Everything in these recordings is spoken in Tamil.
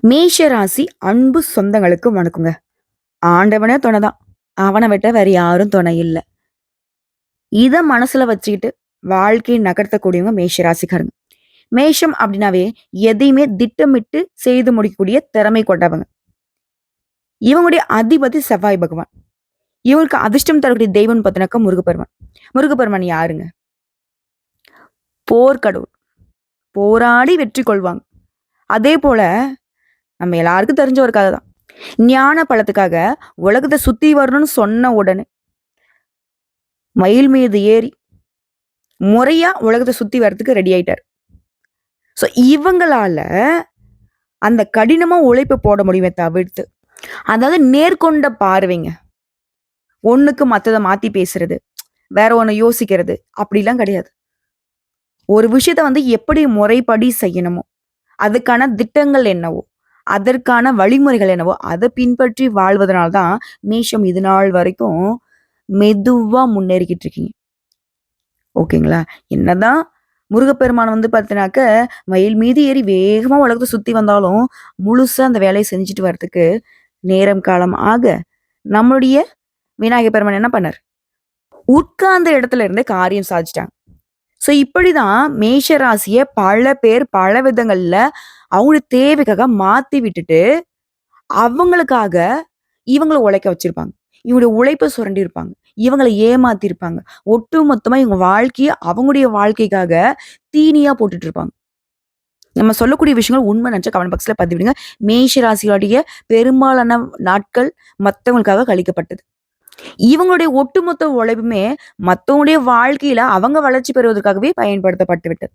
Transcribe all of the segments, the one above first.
மேஷ ராசி அன்பு சொந்தங்களுக்கு வணக்கங்க. ஆண்டவனே துணைதான். அவனை விட்ட வேற யாரும் துணை இல்லை. இத மனசுல வச்சுக்கிட்டு வாழ்க்கையை நகர்த்தக்கூடியவங்க மேஷ ராசிக்காரங்க. மேஷம் அப்படின்னாவே எதையுமே திட்டமிட்டு செய்து முடிக்கக்கூடிய திறமை கொண்டவங்க. இவங்களுடைய அதிபதி செவ்வாய் பகவான். இவங்களுக்கு அதிர்ஷ்டம் தரக்கூடிய தெய்வம் பார்த்தினாக்கா முருகப்பெருமான். முருகப்பெருமான் யாருங்க? போர்க்கடவுள். போராடி வெற்றி கொள்வாங்க. அதே போல நம்ம எல்லாருக்கும் தெரிஞ்ச ஒரு கதை தான் ஞான பழத்துக்காக உலகத்தை சுத்தி வரணும்னு சொன்ன உடனே மயில் மீது ஏறி முறையா உலகத்தை சுத்தி வர்றதுக்கு ரெடி ஆயிட்டார். ஸோ இவங்களால அந்த கடினமா உழைப்பு போட முடியுமே தவிர்த்து அதாவது நேர்கொண்ட பார்வைங்க. ஒண்ணுக்கு மற்றதை மாத்தி பேசுறது வேற ஒன்று யோசிக்கிறது அப்படிலாம் கிடையாது. ஒரு விஷயத்த வந்து எப்படி முறைப்படி செய்யணுமோ அதுக்கான திட்டங்கள் என்னவோ அதற்கான வழிமுறைகள் என்னவோ அதை பின்பற்றி வாழ்வதனால தான் மேஷம் இது நாள் வரைக்கும் மெதுவா முன்னேறிக்கிட்டு இருக்கீங்க. ஓகேங்களா? என்னதான் முருகப்பெருமான் வந்து பார்த்தினாக்க மயில் மீது ஏறி வேகமா உலகத்தை சுத்தி வந்தாலும் முழுசா அந்த வேலையை செஞ்சுட்டு வர்றதுக்கு நேரம் காலம் ஆக நம்மளுடைய விநாயகர் பெருமான் என்ன பண்ணார்? உட்கார்ந்த இடத்துல இருந்தே காரியம் சாதிச்சிட்டாங்க. ஸோ இப்படிதான் மேஷ ராசியை பல பேர் பல விதங்கள்ல அவங்களுடைய தேவைக்காக மாத்தி விட்டுட்டு அவங்களுக்காக இவங்களை உழைக்க வச்சிருப்பாங்க. இவங்களுடைய உழைப்பை சுரண்டி இருப்பாங்க. இவங்களை ஏமாத்தி இருப்பாங்க. ஒட்டு மொத்தமா இவங்க வாழ்க்கையை அவங்களுடைய வாழ்க்கைக்காக தீனியா போட்டுட்டு இருப்பாங்க. நம்ம சொல்லக்கூடிய விஷயங்கள் உண்மை நினச்சா கமெண்ட் பாக்ஸ்ல பதிவிடுங்க. மேஷ ராசியோடைய பெரும்பாலான நாட்கள் மற்றவங்களுக்காக கழிக்கப்பட்டது. இவங்களுடைய ஒட்டுமொத்த உழைப்புமே மற்றவங்களுடைய வாழ்க்கையில அவங்க வளர்ச்சி பெறுவதற்காகவே பயன்படுத்தப்பட்டு விட்டது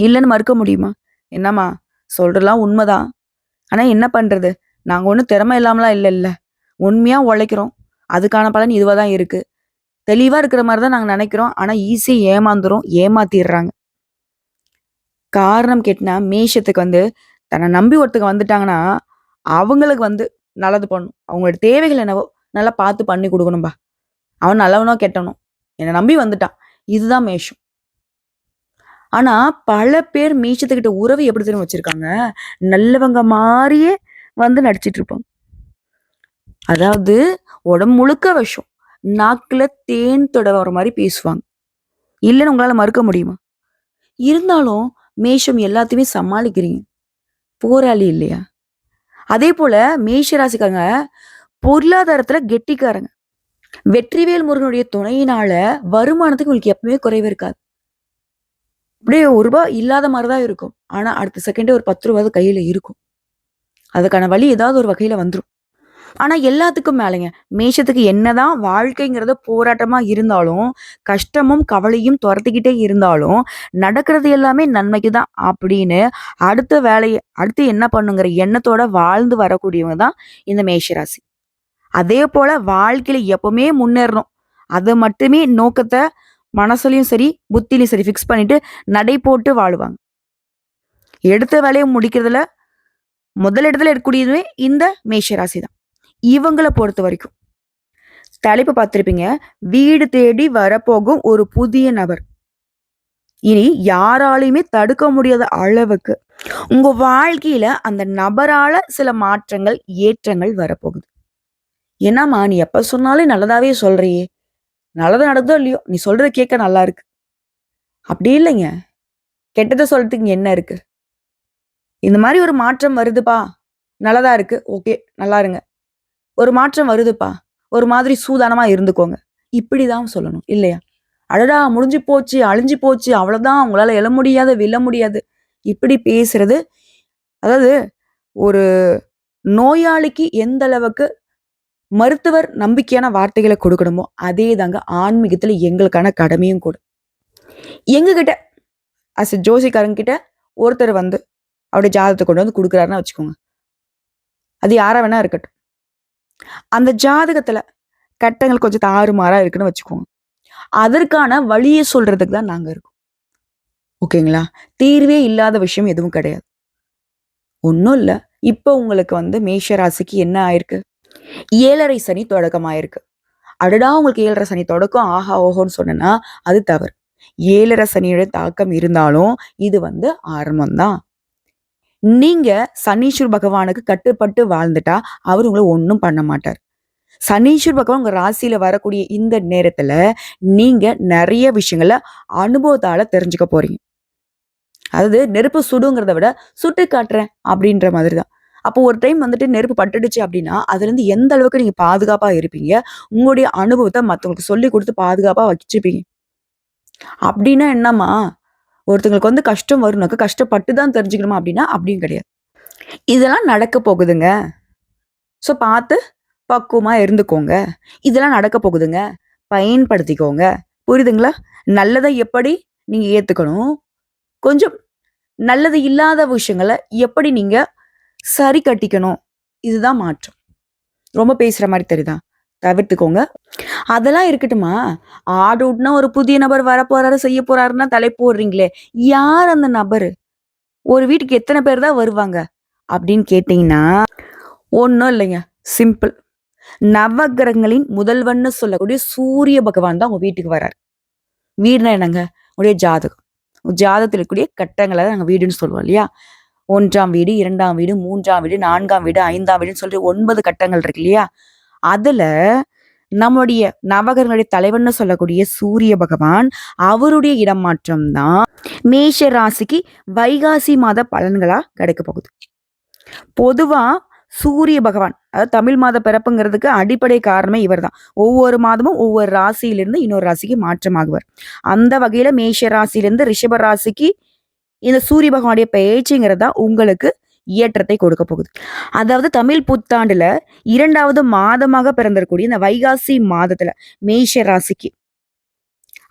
இல்லைன்னு மறுக்க முடியுமா? என்னம்மா? சொல்றதெல்லாம் உண்மைதான். ஆனால் என்ன பண்ணுறது நாங்கள் ஒன்றும் திறமை இல்லாமலாம் இல்லை இல்லை. உண்மையாக உழைக்கிறோம். அதுக்கான பலன் இதுவாக தான் இருக்குது தெளிவாக இருக்கிற மாதிரி தான் நாங்கள் நினைக்கிறோம். ஆனால் ஈஸியாக ஏமாந்துரும் ஏமாத்திடுறாங்க. காரணம் கேட்டினா மேஷத்துக்கு வந்து தன்னை நம்பி ஒருத்தங்க வந்துட்டாங்கன்னா அவங்களுக்கு வந்து நல்லது பண்ணும். அவங்களோட தேவைகள் என்னவோ நல்லா பார்த்து பண்ணி கொடுக்கணும்பா. அவன் நல்லவனோ கெட்டணும் என்னை நம்பி வந்துட்டான். இதுதான் மேஷம். ஆனா பல பேர் மீஷத்துக்கிட்ட உறவு எப்படி தெரியும் வச்சிருக்காங்க? நல்லவங்க மாதிரியே வந்து நடிச்சிட்டு இருப்பாங்க அதாவது உடம்பு முழுக்க விஷம். நாக்குல தேன் தொட வர மாதிரி பேசுவாங்க. இல்லைன்னு உங்களால மறுக்க முடியுமா? இருந்தாலும் மேஷம் எல்லாத்தையுமே சமாளிக்கிறீங்க. போராளி இல்லையா? அதே போல மேஷ ராசிக்காரங்க பொருளாதாரத்துல கெட்டிக்காரங்க. வெற்றிவேல் முருகனுடைய துணையினால வருமானத்துக்கு உங்களுக்கு எப்பவுமே குறைவு இருக்காது. அப்படியே ஒரு ரூபாய் இல்லாத மாதிரி தான் இருக்கும். ஆனால் அடுத்த செகண்டே ஒரு பத்து ரூபாவது கையில் இருக்கும். அதுக்கான வழி ஏதாவது ஒரு வகையில் வந்துடும் ஆனால் எல்லாத்துக்கும் மேலேங்க. மேஷத்துக்கு என்னதான் வாழ்க்கைங்கிறத போராட்டமாக இருந்தாலும் கஷ்டமும் கவலையும் துரத்திக்கிட்டே இருந்தாலும் நடக்கிறது எல்லாமே நன்மைக்கு தான் அப்படின்னு அடுத்த வேலையை அடுத்து என்ன பண்ணுங்கிற எண்ணத்தோட வாழ்ந்து வரக்கூடியவங்க தான் இந்த மேஷராசி. அதே போல் வாழ்க்கையில் எப்பவுமே முன்னேறணும். அதை மட்டுமே நோக்கத்தை மனசுலையும் சரி புத்திலையும் சரி ஃபிக்ஸ் பண்ணிட்டு நடை போட்டு வாழுவாங்க. எடுத்த வேலையை முடிக்கிறதுல முதல் இடத்துல இருக்கக்கூடியதுமே இந்த மேஷராசி தான் இவங்களை பொறுத்த வரைக்கும். தலைப்பு பார்த்துருப்பீங்க. வீடு தேடி வரப்போகும் ஒரு புதிய நபர். இனி யாராலையுமே தடுக்க முடியாத அளவுக்கு உங்க வாழ்க்கையில அந்த நபரால சில மாற்றங்கள் ஏற்றங்கள் வரப்போகுது. என்னம்மா நீ எப்ப சொன்னாலும் நல்லதாவே சொல்றியே. நல்லது நடக்குதோ இல்லையோ நீ சொல்றத கேட்க நல்லா இருக்கு. அப்படி இல்லைங்க. கெட்டதை சொல்றதுக்கு என்ன இருக்கு? இந்த மாதிரி ஒரு மாற்றம் வருதுப்பா. நல்லதா இருக்கு. ஓகே நல்லா இருங்க. ஒரு மாற்றம் வருதுப்பா. ஒரு மாதிரி சூதானமா இருந்துக்கோங்க. இப்படிதான் சொல்லணும் இல்லையா? அடடா முடிஞ்சு போச்சு அழிஞ்சு போச்சு அவ்வளவுதான். அவங்களால எழ முடியாது விழ முடியாது. இப்படி பேசுறது அதாவது ஒரு நோயாளிக்கு எந்த அளவுக்கு மருத்துவர் நம்பிக்கையான வார்த்தைகளை கொடுக்கணுமோ அதே தாங்க ஆன்மீகத்தில் எங்களுக்கான கடமையும் கூட. எங்ககிட்ட அஸ் ஜோசிக்காரங்க கிட்ட ஒருத்தர் வந்து அவருடைய ஜாதகத்தை கொண்டு வந்து கொடுக்குறாருன்னு வச்சுக்கோங்க. அது யாராக வேணா இருக்கட்டும். அந்த ஜாதகத்தில் கட்டங்கள் கொஞ்சம் தாறுமாறாக இருக்குன்னு வச்சுக்கோங்க. அதற்கான வழியை சொல்றதுக்கு தான் நாங்கள் இருக்கோம். ஓகேங்களா? தீர்வே இல்லாத விஷயம் எதுவும் கிடையாது. ஒன்றும் இல்லை. இப்போ உங்களுக்கு வந்து மேஷ ராசிக்கு என்ன ஆயிருக்கு? ஏழரை சனி தொடக்கமாயிருக்கு. அடடா உங்களுக்கு ஏழரை சனி தொடக்கம் ஆஹா ஓஹோன்னு சொன்னா அது தவறு. ஏழரை சனியோட தாக்கம் இருந்தாலும் இது வந்து ஆரம்பம்தான். நீங்க சனீஸ்வர் பகவானுக்கு கட்டுப்பட்டு வாழ்ந்துட்டா அவர் உங்களை ஒன்றும் பண்ண மாட்டார். சனீஸ்வர் பகவான் உங்க ராசியில வரக்கூடிய இந்த நேரத்துல நீங்க நிறைய விஷயங்கள அனுபவத்தால தெரிஞ்சுக்க போறீங்க. அதாவது நெருப்பு சுடுங்கிறத விட சுட்டு காட்டுறேன் அப்படின்ற மாதிரி தான் அப்போ ஒரு டைம் வந்துட்டு நெருப்பு பட்டுடுச்சு அப்படின்னா அதுல இருந்து எந்த அளவுக்கு நீங்க பாதுகாப்பா இருப்பீங்க? உங்களுடைய அனுபவத்தை மத்தவங்களுக்கு சொல்லி கொடுத்து பாதுகாப்பா வச்சுப்பீங்க. அப்படின்னா என்னம்மா? ஒருத்தங்களுக்கு வந்து கஷ்டம் வரும்னாக்க கஷ்டப்பட்டு தான் தெரிஞ்சுக்கணுமா அப்படின்னா அப்படியும் கிடையாது. இதெல்லாம் நடக்க போகுதுங்க. ஸோ பார்த்து பக்குவமாக இருந்துக்கோங்க. இதெல்லாம் நடக்க போகுதுங்க. பயன்படுத்திக்கோங்க. புரியுதுங்களா? நல்லதை எப்படி நீங்கள் ஏற்றுக்கணும் கொஞ்சம் நல்லது இல்லாத விஷயங்களை எப்படி நீங்கள் சரி கட்டிக்கணும். இதுதான் மாற்றம். ரொம்ப பேசுற மாதிரி தெரியுதா? தவிர்த்துக்கோங்க. அதெல்லாம் இருக்கட்டுமா ஆடு ஒரு புதிய நபர் வர போறாரு செய்ய போறாருன்னா தலை போடுறீங்களே. யார் அந்த நபர்? ஒரு வீட்டுக்கு எத்தனை பேர் தான் வருவாங்க? அப்படின்னு கேட்டீங்கன்னா ஒன்றும் இல்லைங்க. சிம்பிள் நவகிரகங்களின் முதல்வன்னு சொல்லக்கூடிய சூரிய பகவான் தான் உங்க வீட்டுக்கு வராரு. வீடுனா என்னங்க? உடைய ஜாதகம். ஜாதகத்தில் இருக்கக்கூடிய கட்டங்களை தான் நாங்கள் வீடுன்னு சொல்லுவோம் இல்லையா? ஒன்றாம் வீடு இரண்டாம் வீடு மூன்றாம் வீடு நான்காம் வீடு ஐந்தாம் வீடுன்னு சொல்லிட்டு ஒன்பது கட்டங்கள் இருக்கு இல்லையா? அதுல நம்முடைய நவகரங்களுடைய தலைவன் சொல்லக்கூடிய சூரிய பகவான் அவருடைய இடமாற்றம் தான் மேஷ ராசிக்கு வைகாசி மாத பலன்களா கிடைக்க போகுது. பொதுவா சூரிய பகவான் அதாவது தமிழ் மாத பிறப்புங்கிறதுக்கு அடிப்படை காரணமே இவர்தான். ஒவ்வொரு மாதமும் ஒவ்வொரு ராசியிலிருந்து இன்னொரு ராசிக்கு மாற்றமாகுவார். அந்த வகையில மேஷ ராசியிலிருந்து ரிஷப ராசிக்கு இந்த சூரிய பகவானுடைய தான் உங்களுக்கு ஏற்றத்தை கொடுக்க போகுது. அதாவது தமிழ் புத்தாண்டுல இரண்டாவது மாதமாக பிறந்திருக்கூடிய இந்த வைகாசி மாதத்துல மேஷ ராசிக்கு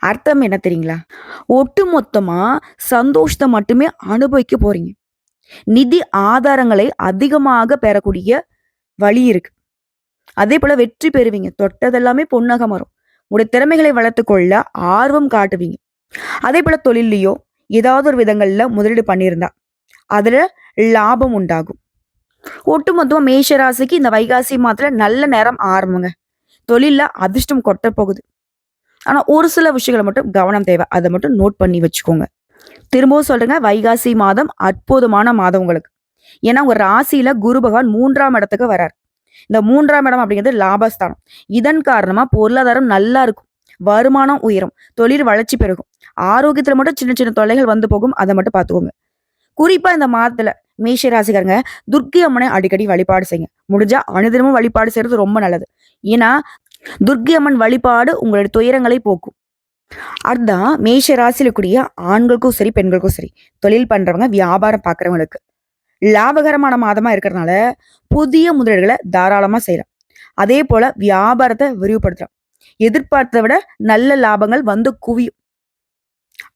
அர்த்தம் என்ன தெரியுங்களா? ஒட்டு மொத்தமா சந்தோஷத்தை மட்டுமே அனுபவிக்க போறீங்க. நிதி ஆதாரங்களை அதிகமாக பெறக்கூடிய வழி இருக்கு. அதே போல வெற்றி பெறுவீங்க. தொட்டதெல்லாமே பொன்னக மரம் உங்களுடைய திறமைகளை வளர்த்து கொள்ள ஆர்வம் காட்டுவீங்க. அதே போல தொழிலையோ ஏதாவது ஒரு விதங்களில் முதலீடு பண்ணியிருந்தா. அதில் லாபம் உண்டாகும். ஒட்டுமொத்தமாக மேஷ ராசிக்கு இந்த வைகாசி மாதத்தில் நல்ல நேரம் ஆரம்பங்க. தொழிலில் அதிர்ஷ்டம் கொட்ட போகுது. ஆனால் ஒரு சில விஷயங்களை மட்டும் கவனம் தேவை. அதை மட்டும் நோட் பண்ணி வச்சுக்கோங்க. திரும்பவும் சொல்றேங்க வைகாசி மாதம் அற்புதமான மாதம் உங்களுக்கு. ஏன்னா உங்க ராசியில குரு பகவான் மூன்றாம் இடத்துக்கு வரார் இந்த மூன்றாம் இடம் அப்படிங்கிறது லாபஸ்தானம். இதன் காரணமா பொருளாதாரம் நல்லா இருக்கும். வருமானம் உயரும். தொழில் வளர்ச்சி பெருகும். ஆரோக்கியத்துல மட்டும் சின்ன சின்ன தொல்லைகள் வந்து போகும். அதை மட்டும் பார்த்துக்கோங்க. குறிப்பா இந்த மாதத்துல மேஷ ராசிக்காரங்க துர்க்கை அம்மனை அடிக்கடி வழிபாடு செய்யுங்க. முடிஞ்சா அனுதினமும் வழிபாடு செய்யறது ரொம்ப நல்லது. ஏன்னா துர்க்கை அம்மன் வழிபாடு உங்களுடைய துயரங்களை போக்கும். அதுதான் மேஷ ராசியில கூடிய ஆண்களுக்கும் சரி பெண்களுக்கும் சரி தொழில் பண்றவங்க வியாபாரம் பார்க்குறவங்களுக்கு. லாபகரமான மாதமா இருக்கிறதுனால புதிய முதலீடுகளை தாராளமா செய்யலாம். அதே போல வியாபாரத்தை விரிவுபடுத்தலாம். எதிர்பார்த்ததை விட நல்ல லாபங்கள் வந்து குவியும்.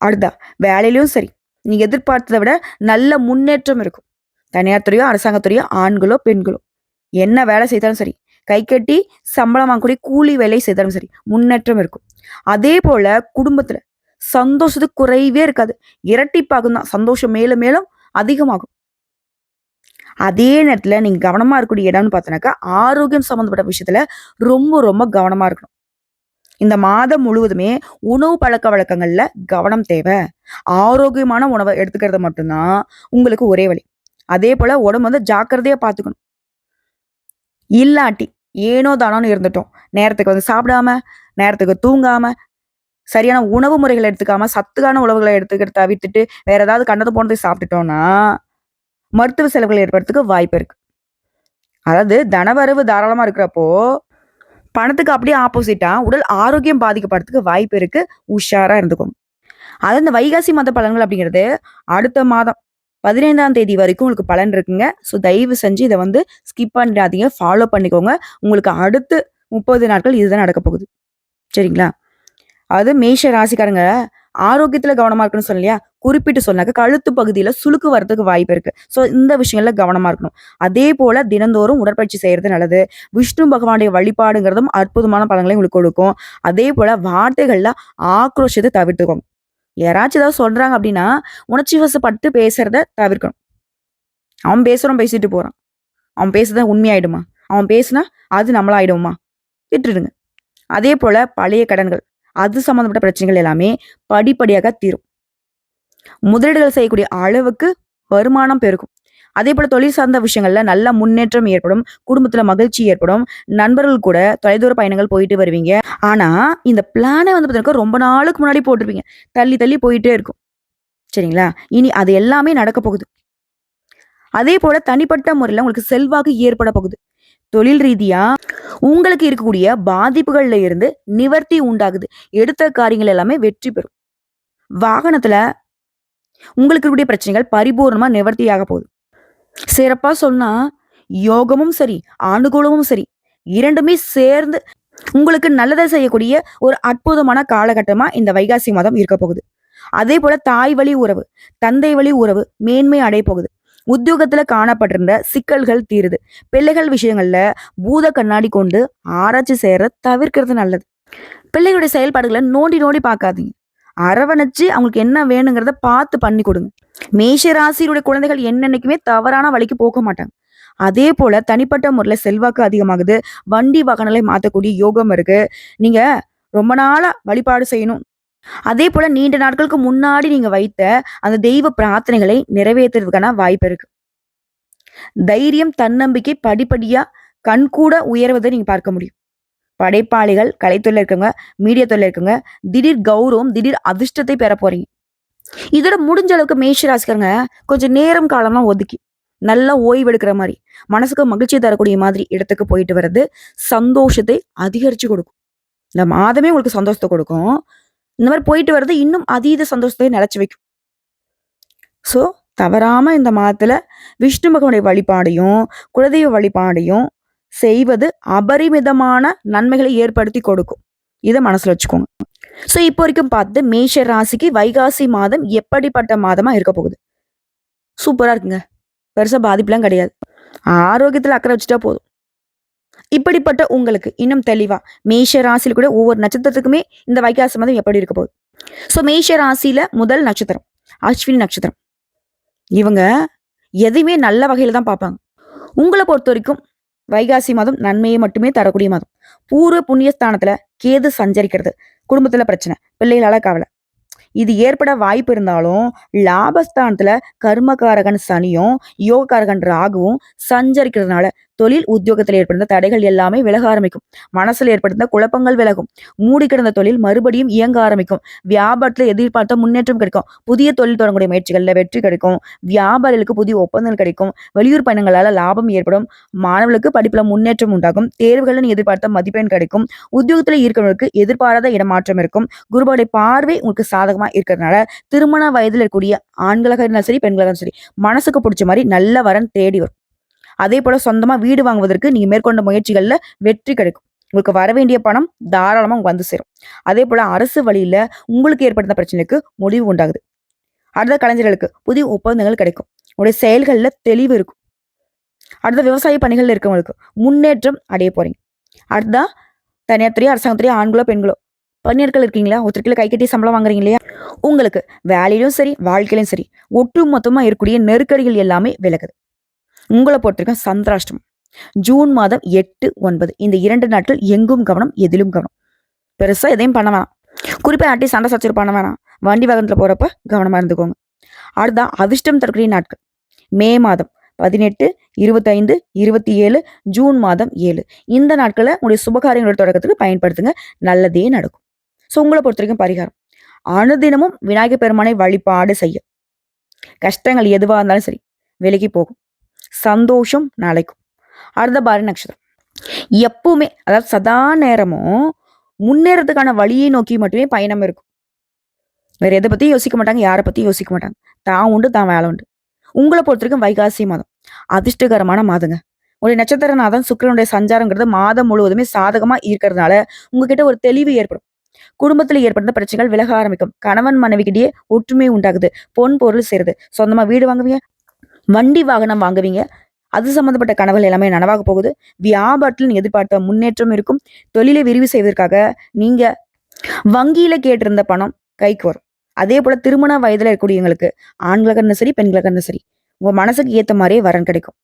அடுத்தா வேலையிலயும் சரி. நீங்கள் எதிர்பார்த்ததை விட நல்ல முன்னேற்றம் இருக்கும். தனியார் துறையோ அரசாங்கத்துறையோ ஆண்களோ பெண்களோ. என்ன வேலை செய்தாலும் சரி. கை கட்டி சம்பளம் வாங்கக்கூடிய கூலி வேலை செய்தாலும் சரி. முன்னேற்றம் இருக்கும். அதே போல குடும்பத்துல சந்தோஷத்துக்கு குறைவே இருக்காது. இரட்டிப்பாகும் தான். சந்தோஷம் மேலும் மேலும் அதிகமாகும். அதே நேரத்துல நீங்க கவனமா இருக்கக்கூடிய இடம்னு பார்த்தோன்னாக்கா ஆரோக்கியம் சம்பந்தப்பட்ட விஷயத்துல ரொம்ப ரொம்ப கவனமா இருக்கணும். இந்த மாதம் முழுவதுமே உணவு பழக்க வழக்கங்கள்ல கவனம் தேவை. ஆரோக்கியமான உணவை எடுத்துக்கிறது மட்டும்தான் உங்களுக்கு ஒரே வழி. அதே போல உடம்பு வந்து ஜாக்கிரதையா பார்த்துக்கணும் இல்லாட்டி ஏனோ தானோன்னு இருந்துட்டோம். நேரத்துக்கு வந்து சாப்பிடாம நேரத்துக்கு தூங்காம சரியான உணவு முறைகளை எடுத்துக்காம சத்துக்கான உணவுகளை எடுத்துக்கிட்டு தவிர்த்துட்டு வேற ஏதாவது கண்டது போனதை சாப்பிட்டுட்டோம்னா மருத்துவ செலவுகள் ஏற்படுறதுக்கு வாய்ப்பு இருக்கு. அதாவது தனவரவு தாராளமா இருக்கிறப்போ பணத்துக்கு அப்படியே ஆப்போசிட்டாக உடல் ஆரோக்கியம் பாதிக்கப்படுறதுக்கு வாய்ப்பு இருக்குது உஷாராக இருந்துக்கும் அது இந்த வைகாசி மாத பலன்கள் அப்படிங்கிறது அடுத்த மாதம் பதினைந்தாம் தேதி வரைக்கும் உங்களுக்கு பலன் இருக்குங்க. ஸோ தயவு செஞ்சு இதை வந்து ஸ்கிப் பண்ணிடாதீங்க ஃபாலோ பண்ணிக்கோங்க. உங்களுக்கு அடுத்து முப்பது நாட்கள் இதுதான் நடக்க போகுது. சரிங்களா? அது மேஷ ராசிக்காரங்க ஆரோக்கியத்துல கவனமா இருக்கணும்னு சொல்லலையா? குறிப்பிட்டு சொன்னாக்க கழுத்து பகுதியில சுளுக்கு வரதுக்கு வாய்ப்பு இருக்கு. ஸோ இந்த விஷயங்கள்ல கவனமா இருக்கணும். அதே போல தினந்தோறும் உடற்பயிற்சி செய்யறது நல்லது. விஷ்ணு பகவானுடைய வழிபாடுங்கிறதும் அற்புதமான பலன்களை உங்களுக்கு கொடுக்கும். அதே போல வார்த்தைகள்ல ஆக்ரோஷத்தை தவிர்த்துக்கோங்க. யாராச்சும் ஏதாவது சொல்றாங்க அப்படின்னா உணர்ச்சி வசப்பட்டு பேசுறத தவிர்க்கணும். அவன் பேசுறோம் பேசிட்டு போறான். அவன் பேசுறத உண்மையாயிடுமா? அவன் பேசுனா அது நம்மளாயிடுமா? விட்டுடுங்க. அதே போல பழைய கடன்கள். அது சம்மந்தப்பட்ட பிரச்சனைகள் எல்லாமே படிப்படியாக தீரும். முதலீடுகள் செய்யக்கூடிய அளவுக்கு வருமானம் பெருகும். அதே போல தொழில் சார்ந்த விஷயங்கள்ல நல்ல முன்னேற்றம் ஏற்படும் குடும்பத்துல மகிழ்ச்சி ஏற்படும் நண்பர்கள் கூட தொலைதூர பயணங்கள் போயிட்டு வருவீங்க. ஆனா இந்த பிளானை வந்து பார்த்தீங்கன்னா ரொம்ப நாளுக்கு முன்னாடி போட்டிருப்பீங்க. தள்ளி தள்ளி போயிட்டே இருக்கும். சரிங்களா? இனி அது எல்லாமே நடக்க போகுது. அதே போல தனிப்பட்ட முறையில் உங்களுக்கு செல்வாக்கு ஏற்பட போகுது. தொழில் ரீதியா உங்களுக்கு இருக்கக்கூடிய பாதிப்புகள்ல இருந்து நிவர்த்தி உண்டாகுது. எடுத்த காரியங்கள் எல்லாமே வெற்றி பெறும். வாகனத்துல உங்களுக்கு இருக்கக்கூடிய பிரச்சனைகள் பரிபூர்ணமா நிவர்த்தியாக போகுது. சிறப்பா சொன்னா யோகமும் சரி அனுகூலமும் சரி இரண்டுமே சேர்ந்து உங்களுக்கு நல்லதை செய்யக்கூடிய ஒரு அற்புதமான காலகட்டமா இந்த வைகாசி மாதம் இருக்க போகுது. அதே போல தாய் வழி உறவு தந்தை வழி உறவு மேன்மை அடைய போகுது. உத்தியோகத்துல காணப்பட்டிருந்த சிக்கல்கள் தீருது. பிள்ளைகள் விஷயங்கள்ல பூத கண்ணாடி கொண்டு ஆராய்ச்சி செய்யற தவிர்க்கிறது நல்லது. பிள்ளைகளுடைய செயல்பாடுகளை நோண்டி நோண்டி பார்க்காதீங்க. அரவணைச்சு அவங்களுக்கு என்ன வேணுங்கிறத பார்த்து பண்ணி கொடுங்க. மேஷ ராசியுடைய குழந்தைகள் என்னென்னைக்குமே தவறான வழிக்கு போக மாட்டாங்க. அதே போல தனிப்பட்ட முறையில் செல்வாக்கு அதிகமாகுது. வண்டி வாகனங்களை மாற்றக்கூடிய யோகம் இருக்கு. நீங்க ரொம்ப நாளாக வழிபாடு செய்யணும். அதே போல நீண்ட நாட்களுக்கு முன்னாடி நீங்க வைத்த அந்த தெய்வ பிரார்த்தனைகளை நிறைவேற்றுறதுக்கான வாய்ப்பு இருக்கு. தைரியம் தன்னம்பிக்கை படிப்படியா கண்கூட உயர்வதை நீங்க பார்க்க முடியும். படைப்பாளிகள் கலைத்துறையில் இருக்கவங்க மீடியா துறையில் இருக்கவங்க திடீர் கௌரவம் திடீர் அதிர்ஷ்டத்தை பெற போறீங்க. இதோட முடிஞ்ச அளவுக்கு மேஷராசிக்காரங்க கொஞ்சம் நேரம் காலம்லாம் ஒதுக்கி நல்லா ஓய்வு எடுக்கிற மாதிரி மனசுக்கு மகிழ்ச்சி தரக்கூடிய மாதிரி இடத்துக்கு போயிட்டு வர்றது சந்தோஷத்தை அதிகரிச்சு கொடுக்கும். இந்த மாதமே உங்களுக்கு சந்தோஷத்தை கொடுக்கும். இந்த மாதிரி போயிட்டு வர்றது இன்னும் அதீத சந்தோஷத்தை நிலச்சி வைக்கும். ஸோ தவறாமல் இந்த மாதத்தில் விஷ்ணு பகவனுடைய வழிபாடையும் குலதெய்வ வழிபாடையும் செய்வது அபரிமிதமான நன்மைகளை ஏற்படுத்தி கொடுக்கும். இதை மனசில் வச்சுக்கோங்க. ஸோ இப்போ வரைக்கும் பார்த்து மேஷ ராசிக்கு வைகாசி மாதம் எப்படிப்பட்ட மாதமாக இருக்க போகுது? சூப்பராக இருக்குங்க. பெருசாக பாதிப்புலாம் கிடையாது. ஆரோக்கியத்தில் அக்கறை வச்சுட்டா போதும். இப்படிப்பட்ட உங்களுக்கு இன்னும் தெளிவா மேஷ ராசியில் கூட ஒவ்வொரு நட்சத்திரத்துக்குமே இந்த வைகாசி மாதம் எப்படி இருக்க போகுது? ஸோ மேஷ ராசியில முதல் நட்சத்திரம் அஸ்வினி நட்சத்திரம். இவங்க எதையுமே நல்ல வகையில தான் பார்ப்பாங்க. உங்களை பொறுத்த வரைக்கும் வைகாசி மாதம் நன்மையை மட்டுமே தரக்கூடிய மாதம். பூர்வ புண்ணியஸ்தானத்துல கேது சஞ்சரிக்கிறது. குடும்பத்துல பிரச்சனை பிள்ளைகளால் கவலை. இது ஏற்பட வாய்ப்பு இருந்தாலும் லாபஸ்தானத்துல கர்மகாரகன் சனியும் யோகக்காரகன் ராகுவும் சஞ்சரிக்கிறதுனால தொழில் உத்தியோகத்தில் ஏற்படுத்த தடைகள் எல்லாமே விலக ஆரம்பிக்கும். மனசில் ஏற்படுத்த குழப்பங்கள் விலகும். மூடி கிடந்த தொழில் மறுபடியும் இயங்க ஆரம்பிக்கும். வியாபாரத்தில் எதிர்பார்த்த முன்னேற்றம் கிடைக்கும். புதிய தொழில் தொடங்கக்கூடிய முயற்சிகளில் வெற்றி கிடைக்கும். வியாபாரிகளுக்கு புதிய ஒப்பந்தங்கள் கிடைக்கும். வெளியூர் பயணங்களால் லாபம் ஏற்படும். மாணவர்களுக்கு படிப்பில் முன்னேற்றம் உண்டாகும். தேர்வுகளில் எதிர்பார்த்த மதிப்பெண் கிடைக்கும். உத்தியோகத்தில் இருக்கிறவங்களுக்கு எதிர்பாராத இடமாற்றம் இருக்கும். குருபாவுடைய பார்வை உங்களுக்கு சாதகமாக இருக்கிறதுனால திருமண வயதில் இருக்கக்கூடிய ஆண்களாக இருந்தாலும் சரி பெண்களாக இருந்தாலும் சரி மனசுக்கு பிடிச்ச மாதிரி நல்ல வரன் தேடி வரும். அதே போல சொந்தமா வீடு வாங்குவதற்கு நீங்கள் மேற்கொண்ட முயற்சிகளில் வெற்றி கிடைக்கும். உங்களுக்கு வர வேண்டிய பணம் தாராளமாக உங்களுக்கு வந்து சேரும். அதே போல அரசு வழியில உங்களுக்கு ஏற்படுத்த பிரச்சனைக்கு முடிவு உண்டாகுது. அடுத்த கலைஞர்களுக்கு புதிய ஒப்பந்தங்கள் கிடைக்கும். உங்களுடைய செயல்களில் தெளிவு இருக்கும். அடுத்த விவசாய பணிகள்ல இருக்கவங்களுக்கு முன்னேற்றம் அடைய போறீங்க. அடுத்தா தனியார் துறையோ அரசாங்கத்துறையோ ஆண்களோ பெண்களோ பணியாட்கள் இருக்கீங்களா? ஒருத்தருக்குள்ள கை கட்டி சம்பளம் வாங்குறீங்க இல்லையா? உங்களுக்கு வேலையிலும் சரி வாழ்க்கையிலும் சரி ஒட்டு மொத்தமாக இருக்கக்கூடிய நெருக்கடிகள் எல்லாமே விலகுது. உங்களை பொறுத்திருக்கும் சந்திராஷ்டமம். ஜூன் மாதம் எட்டு ஒன்பது. இந்த இரண்டு நாட்கள் எங்கும் கவனம் எதிலும் கவனம். பெருசா எதையும் பண்ண வேணாம். குறிப்பாக நாட்டி சண்டை சச்சரவு பண்ண வேணாம். வண்டி வாகனத்துல போகிறப்ப கவனமா இருந்துக்கோங்க. அடுத்தா அதிர்ஷ்டம் தரக்கூடிய நாட்கள். மே மாதம் பதினெட்டு இருபத்தைந்து இருபத்தி ஏழு ஜூன் மாதம் ஏழு. இந்த நாட்களை உங்களுடைய சுபகாரியங்களோட தொடக்கத்துக்கு பயன்படுத்துங்க. நல்லதே நடக்கும். ஸோ உங்களை பொறுத்த வரைக்கும் பரிகாரம். அனுதினமும் விநாயகர் பெருமானை வழிபாடு செய்ய கஷ்டங்கள் எதுவாக இருந்தாலும் சரி விலகி போகும். சந்தோஷம் நாளைக்கும். அடுத்த பாரி நட்சத்திரம். எப்பவுமே அதாவது சதா நேரமும் முன்னேறதுக்கான வழியை நோக்கி மட்டுமே பயணம் இருக்கும். வேற எதை பத்தியும் யோசிக்க மாட்டாங்க யாரை பத்தியும் யோசிக்க மாட்டாங்க. தான் உண்டு தான் வேலை உண்டு. உங்களை பொறுத்த வரைக்கும் வைகாசி மாதம். அதிர்ஷ்டகரமான மாதங்க. ஒரு நட்சத்திரநாதன் சுக்கிரனுடைய சஞ்சாரங்கிறது மாதம் முழுவதுமே சாதகமா இருக்கிறதுனால உங்ககிட்ட ஒரு தெளிவு ஏற்படும். குடும்பத்தில் ஏற்படுத்த பிரச்சனைகள் விலக ஆரம்பிக்கும். கணவன் மனைவிக்கிட்டேயே ஒற்றுமை உண்டாகுது. பொன் பொருள் சேருது. சொந்தமா வீடு வாங்குவீங்க வண்டி வாகனம் வாங்குவீங்க. அது சம்மந்தப்பட்ட கனவுகள் எல்லாமே நனவாக போகுது. வியாபாரத்தில் எதிர்பார்த்த முன்னேற்றம் இருக்கும். தொழிலை விரிவு செய்வதற்காக நீங்க வங்கியில கேட்டிருந்த பணம் கைக்கு வரும். அதே போல திருமண வயதில் இருக்கக்கூடியவங்களுக்கு ஆண்களுக்கு இருந்தால் சரி பெண்களுக்கு இருந்தால் சரி உங்க மனசுக்கு ஏத்த மாதிரியே வரன் கிடைக்கும்.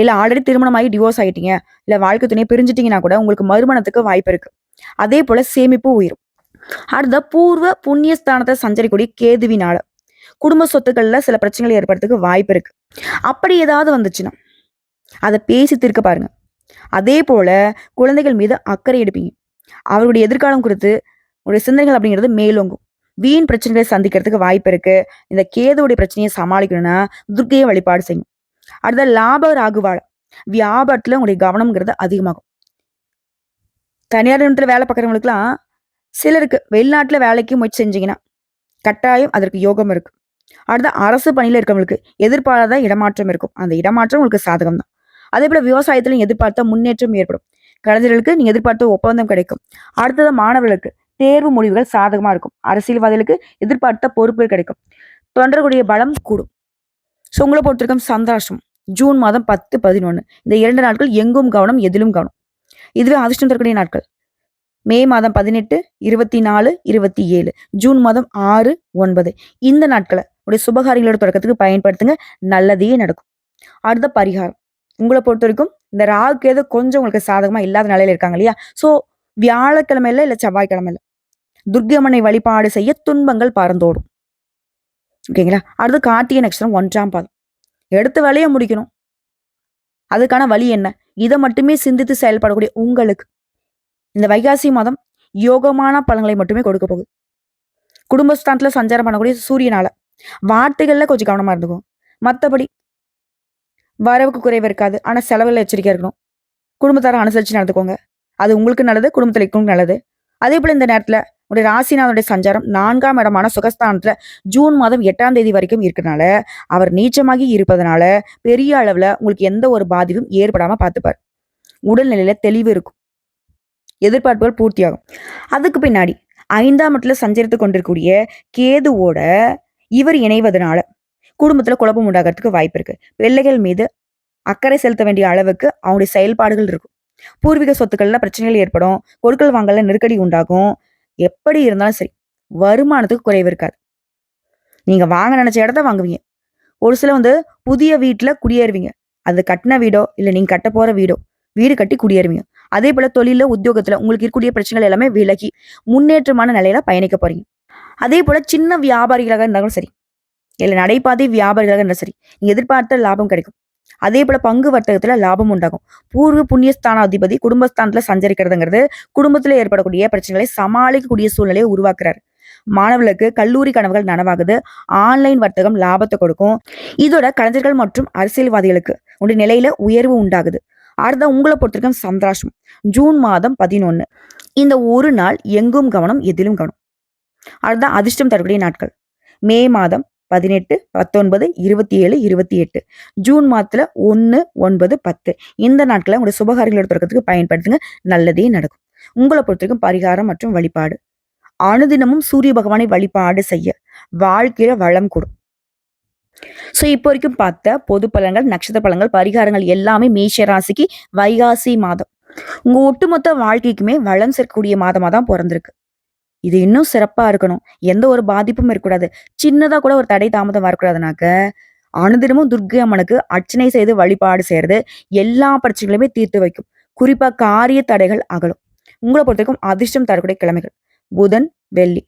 இல்லை ஆல்ரெடி திருமணமாகி டிவோர்ஸ் ஆயிட்டீங்க. இல்லை வாழ்க்கை துணையை பிரிஞ்சிட்டீங்கன்னா கூட உங்களுக்கு மறுமணத்துக்கு வாய்ப்பு இருக்கு. அதே போல சேமிப்பு உயிரும். அடுத்த பூர்வ புண்ணியஸ்தானத்தை சஞ்சரிக்கூடிய கேதுவினால குடும்ப சொத்துக்கள்ல சில பிரச்சனைகள் ஏற்படுறதுக்கு வாய்ப்பு இருக்குது அப்படி ஏதாவது வந்துச்சுன்னா அதை பேசி தீர்க்க பாருங்க. அதே போல குழந்தைகள் மீது அக்கறை எடுப்பீங்க. அவருடைய எதிர்காலம் குறித்து உங்களுடைய சிந்தனைகள் அப்படிங்கிறது மேலோங்கும். வீண் பிரச்சனைகளை சந்திக்கிறதுக்கு வாய்ப்பு இருக்கு. இந்த கேதுவுடைய பிரச்சனையை சமாளிக்கணும்னா துர்க்கையை வழிபாடு செய்யும். அடுத்த லாப ராகுவாழ வியாபாரத்துல உங்களுடைய கவனம்ங்கிறது அதிகமாகும். தனியார் நிறுவனத்தில் வேலை பார்க்குறவங்களுக்குலாம் சிலருக்கு வெளிநாட்டில் வேலைக்கு முயற்சி செஞ்சீங்கன்னா கட்டாயம் அதற்கு யோகம் இருக்கு. அடுத்த அரசு பணியில இருக்கவங்களுக்கு எதிர்பாராத இடமாற்றம் இருக்கும். அந்த இடமாற்றம் உங்களுக்கு சாதகம் தான் அதே போல விவசாயத்திலும் எதிர்பார்த்த முன்னேற்றம் ஏற்படும். கலைஞர்களுக்கு நீங்க எதிர்பார்த்த ஒப்பந்தம் கிடைக்கும். அடுத்தது மாணவர்களுக்கு தேர்வு முடிவுகள் சாதகமா இருக்கும். அரசியல்வாதிகளுக்கு எதிர்பார்த்த பொறுப்புகள் கிடைக்கும். தொண்டர்களுடைய பலம் கூடும். ஸோ உங்களை பொறுத்திருக்கும் சந்தோஷம் ஜூன் மாதம் பத்து பதினொன்று இந்த இரண்டு நாட்கள் எங்கும் கவனம் எதிலும் கவனம். இதுவே அதிர்ஷ்டம் தரக்கூடிய நாட்கள். மே மாதம் பதினெட்டு இருபத்தி நாலு இருபத்தி ஏழு. ஜூன் மாதம் ஆறு ஒன்பது. இந்த நாட்களை உடைய சுபகாரியங்களோட தொடக்கத்துக்கு பயன்படுத்துங்க. நல்லதே நடக்கும். அடுத்த பரிகாரம். உங்களை பொறுத்த வரைக்கும் இந்த ராகு கேது கொஞ்சம் உங்களுக்கு சாதகமா இல்லாத நிலையில இருக்காங்க இல்லையா? ஸோ வியாழக்கிழமையில இல்ல செவ்வாய்க்கிழமையில துர்க்கம்மனை வழிபாடு செய்ய துன்பங்கள் பறந்தோடும். ஓகேங்களா அடுத்து கார்த்திகை நட்சத்திரம் ஒன்றாம் பாதம். எடுத்த வேலையை முடிக்கணும். அதுக்கான வழி என்ன? இதை மட்டுமே சிந்தித்து செயல்படக்கூடிய உங்களுக்கு இந்த வைகாசி மாதம் யோகமான பலன்களை மட்டுமே கொடுக்க போகுது. குடும்பஸ்தானத்துல சஞ்சாரம் பண்ணக்கூடிய சூரியனால. வார்த்தைகள்ல கொஞ்சம் கவனமா இருந்துக்கும் மற்றபடி வரவுக்கு குறைவு இருக்காது. ஆனால் செலவில் எச்சரிக்கை இருக்கணும். குடும்பத்தாரை அனுசரித்து நடந்துக்கோங்க. அது உங்களுக்கு நல்லது குடும்பத்தில் இருக்கவும் நல்லது. அதே போல இந்த நேரத்தில் உடைய ராசிநாதனுடைய சஞ்சாரம் நான்காம் இடமான சுகஸ்தானத்தில் ஜூன் மாதம் எட்டாம் தேதி வரைக்கும் இருக்கிறனால அவர் நீச்சமாகி இருப்பதனால பெரிய அளவில் உங்களுக்கு எந்த ஒரு பாதிப்பும் ஏற்படாமல் பார்த்துப்பார். உடல்நிலையில தெளிவு இருக்கும். எதிர்பார்ப்புகள் பூர்த்தியாகும். அதுக்கு பின்னாடி ஐந்தாம் இடத்துல சஞ்சரித்து கொண்டிருக்கக்கூடிய கேதுவோட இவர் இணைவதனால குடும்பத்துல குழப்பம் உண்டாகிறதுக்கு வாய்ப்பு இருக்கு. பிள்ளைகள் மீது அக்கறை செலுத்த வேண்டிய அளவுக்கு அவங்களுடைய செயல்பாடுகள் இருக்கும். பூர்வீக சொத்துக்கள்ல பிரச்சனைகள் ஏற்படும். கொடுக்கல் வாங்கல நெருக்கடி உண்டாகும். எப்படி இருந்தாலும் சரி வருமானத்துக்கு குறைவு இருக்காது. நீங்க வாங்க நினைச்ச இடத்த வாங்குவீங்க. ஒரு சில வந்து புதிய வீட்டுல குடியேறுவீங்க. அது கட்டின வீடோ இல்ல நீங்க கட்ட போற வீடோ வீடு கட்டி குடியேறுவீங்க. அதே போல தொழில உத்தியோகத்துல உங்களுக்கு இருக்கக்கூடிய பிரச்சனைகள் எல்லாமே விலகி முன்னேற்றமான நிலையில பயணிக்க போறீங்க. அதே போல் சின்ன வியாபாரிகளாக இருந்தாலும் சரி இல்லை நடைபாதை வியாபாரிகளாக இருந்தாலும் சரி நீங்கள் எதிர்பார்த்த லாபம் கிடைக்கும். அதே போல் பங்கு வர்த்தகத்தில் லாபம் உண்டாகும். பூர்வ புண்ணியஸ்தான அதிபதி குடும்பஸ்தானத்தில் சஞ்சரிக்கிறதுங்கிறது குடும்பத்தில் ஏற்படக்கூடிய பிரச்சனைகளை சமாளிக்கக்கூடிய சூழ்நிலையை உருவாக்குறாரு. மாணவர்களுக்கு கல்லூரி கனவுகள் நனவாகுது ஆன்லைன் வர்த்தகம் லாபத்தை கொடுக்கும். இதோட கலைஞர்கள் மற்றும் அரசியல்வாதிகளுக்கு உடைய நிலையில உயர்வு உண்டாகுது. அடுத்த உங்களை பொறுத்திருக்கும் சந்தோஷம். ஜூன் மாதம் பதினொன்னு. இந்த ஒரு நாள் எங்கும் கவனம் எதிலும் கவனம். அதுதான் அதிர்ஷ்டம் தரக்கூடிய நாட்கள். மே மாதம் பதினெட்டு பத்தொன்பது இருபத்தி ஏழு இருபத்தி எட்டு ஜூன் மாதத்துல ஒன்று ஒன்பது பத்து. இந்த நாட்களை உங்களுடைய சுபகாரியங்களோட தொடக்கத்துக்கு பயன்படுத்துங்க. நல்லதே நடக்கும். உங்களை பொறுத்தவரைக்கும் பரிகாரம் மற்றும் வழிபாடு. அனுதினமும் சூரிய பகவானை வழிபாடு செய்ய வாழ்க்கையில வளம் கூடும் ஸோ இப்போ வரைக்கும் பார்த்த பொது பலன்கள் நட்சத்திர பலன்கள் பரிகாரங்கள் எல்லாமே மேஷ ராசிக்கு வைகாசி மாதம். உங்க ஒட்டுமொத்த வாழ்க்கைக்குமே வளம் சேர்க்கக்கூடிய மாதமாக தான் பிறந்திருக்கு. இது இன்னும் சிறப்பாக இருக்கணும். எந்த ஒரு பாதிப்பும் இருக்கக்கூடாது. சின்னதாக கூட ஒரு தடை தாமதம் வரக்கூடாதுனாக்க அனுதினமும் துர்க்கை அம்மனுக்கு அர்ச்சனை செய்து வழிபாடு செய்யறது எல்லா பிரச்சனைகளுமே தீர்த்து வைக்கும். குறிப்பாக காரிய தடைகள் அகலும். உங்களை பொறுத்த வரைக்கும் அதிர்ஷ்டம் தரக்கூடிய கிழமைகள். புதன் வெள்ளி.